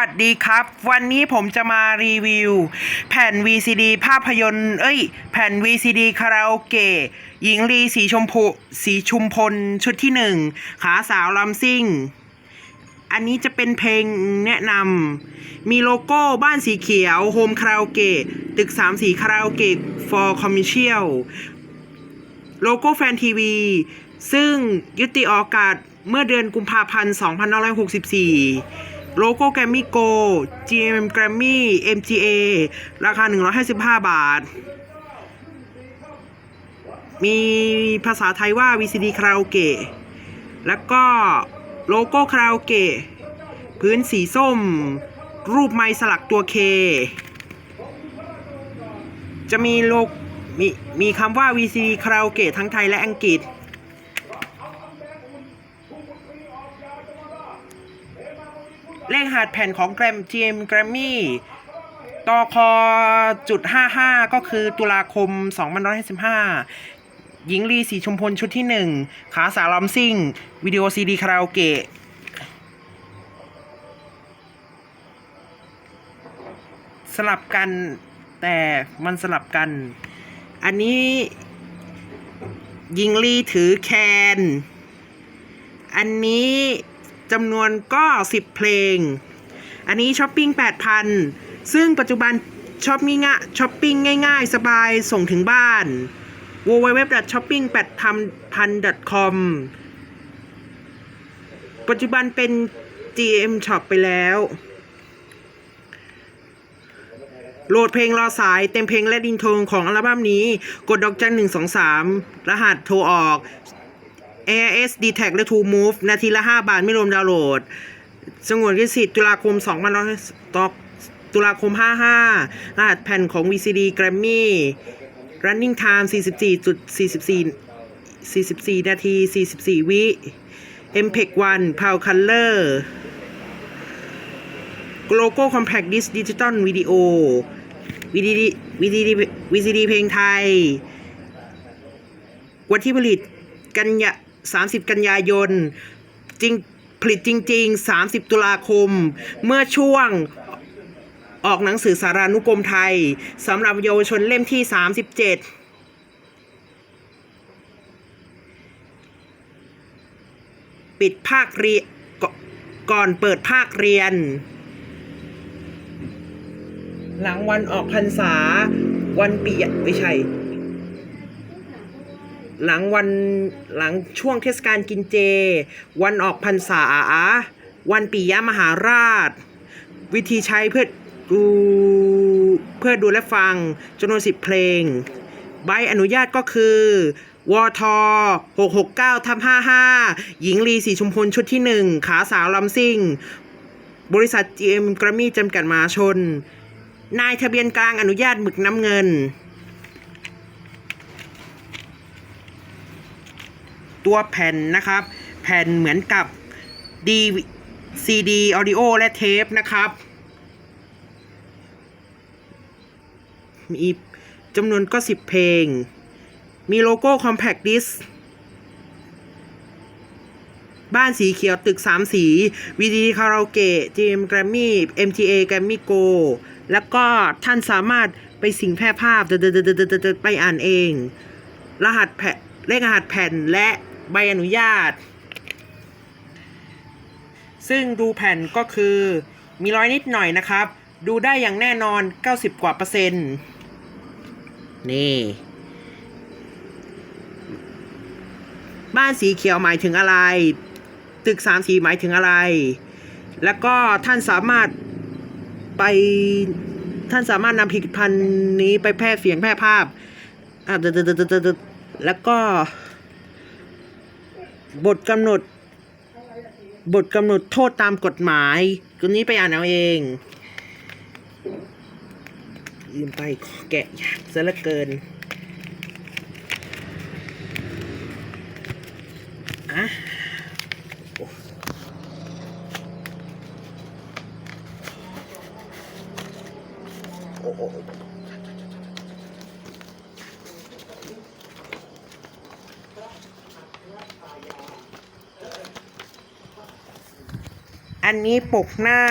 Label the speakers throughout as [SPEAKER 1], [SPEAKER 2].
[SPEAKER 1] วัสดีครับ วันนี้ผมจะมารีวิว แผ่น VCD ภาพยนตร์เอ้ย แผ่น VCD คาราโอเกะหญิงลีสีชมพูสีชุมพลชุดที่หนึ่งขาสาวลำซิ่ง อันนี้จะเป็นเพลงแนะนำมีโลโก้บ้านสีเขียวโฮมคาราโอเกะตึกสามสีคาราโอเกะ for commercial โลโก้แฟนทีวี ซึ่งยุติออกอากาศเมื่อเดือนกุมภาพันธ์2564 โลโก้แกรมมี่โก GM แกรมมี่ MGA ราคา 155 บาท มีภาษาไทยว่า VCD คาราโอเกะ แล้วก็โลโก้คาราโอเกะ พื้นสีส้ม รูปไม้สลักตัวเค จะมีโลกมีมีคำว่า VCD คาราโอเกะทั้งไทยและอังกฤษ เลขหัดแผ่นของแกรม GM แกรมมี่ตคจุด55ก็คือตุลาคม2555หญิงลีสีชมพลชุดที่หนึ่งขาสาวลำซิ่ง วิดีโอซีดีคาราโอเกะสลับกันแต่มันสลับกัน อันนี้หญิงลีถือแคน อันนี้ จำนวนก็สิบเพลง อันนี้ช้อปปิ้ง8,000 ซึ่งปัจจุบันช้อปปิ้งอะช้อปปิ้งง่ายๆ สบายส่งถึงบ้าน www.shopping8,000.com ปัจจุบันเป็น GM Shop ไปแล้ว โหลดเพลงรอสายเต็มเพลงและดินโทงของอัลบั้มนี้ กดดอกจันหนึ่งสองสามรหัสโทรออก AIS d t a c และ True Move นาทีละ 5 บาทไม่รวมดาวน์โหลด สงวนลิสิทธิ์ตุลาคม2 0 1 0ต่อตุลาคม 55 รหัสแผ่นของ VCD Grammy Running Time 44.44 44 นาที 44 วิ MPEG 1 Power Color โลโก้ Compact Disc Digital Video VCD VCD VCD เพลงไทย วันที่ผลิตกันยา 30 กันยายน จริงผลิตจริง ๆ 30 ตุลาคม เมื่อช่วงออกหนังสือสารานุกรมไทยสำหรับเยาวชนเล่มที่ 37ปิดภาคเรียนก่อนเปิดภาคเรียน หลังวันออกพรรษา วันปียไม่ใช่ หลังวันหลังช่วงเทศกาลกินเจ วันออกพรรษา วันปียะมหาราช วิธีใช้เพื่อดูเพื่อดูและฟังจำนวนสิบเพลง ใบอนุญาตก็คือวท669ทับ55 หญิงลีสีชุมพลชุดที่ 1 ขาสาวลำซิ่ง บริษัท GM กรมี่จำกัดมหาชน นายทะเบียนกลางอนุญาตหมึกน้ำเงิน ตัวแผ่นนะครับ แผ่นเหมือนกับ D CD Audio และเทปนะครับ มีจำนวนก็ 10 เพลง มีโลโก้ Compact Disc บ้านสีเขียวตึก 3 สี VCD คาราโอเกะ GM Grammy MTA Grammy Go แล้วก็ท่านสามารถไปสิงแพร่ภาพเดินๆๆๆๆไปอ่านเอง รหัสแผ่นเลขรหัสแผ่นและ ใบอนุญาต ซึ่งดูแผ่นก็คือมีรอยนิดหน่อยนะครับ ดูได้อย่างแน่นอน 90 กว่าเปอร์เซ็นต์นี่ บ้านสีเขียวหมายถึงอะไร ตึกสามสีหมายถึงอะไร แล้วก็ท่านสามารถไปท่านสามารถนำผลิตภัณฑ์นี้ไปแพร่เสียงแพร่ภาพอะเดดๆๆๆแล้วก็ บทกำหนด บทกำหนดโทษตามกฎหมายตัวนี้ไปอ่านเอาเองยืมไปแกะยากซะเหลือเกินอะโอ้โอ้ อันนี้ปกหน้า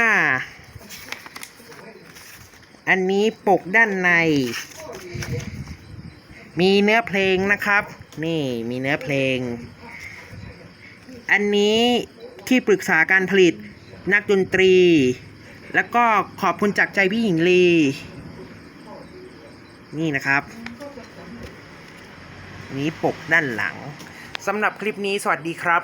[SPEAKER 1] อันนี้ปกด้านใน มีเนื้อเพลงนะครับ นี่มีเนื้อเพลง อันนี้ที่ปรึกษาการผลิตนักดนตรี แล้วก็ขอบคุณจากใจพี่หญิงลี นี่นะครับ นี้ปกด้านหลังสำหรับคลิปนี้สวัสดีครับ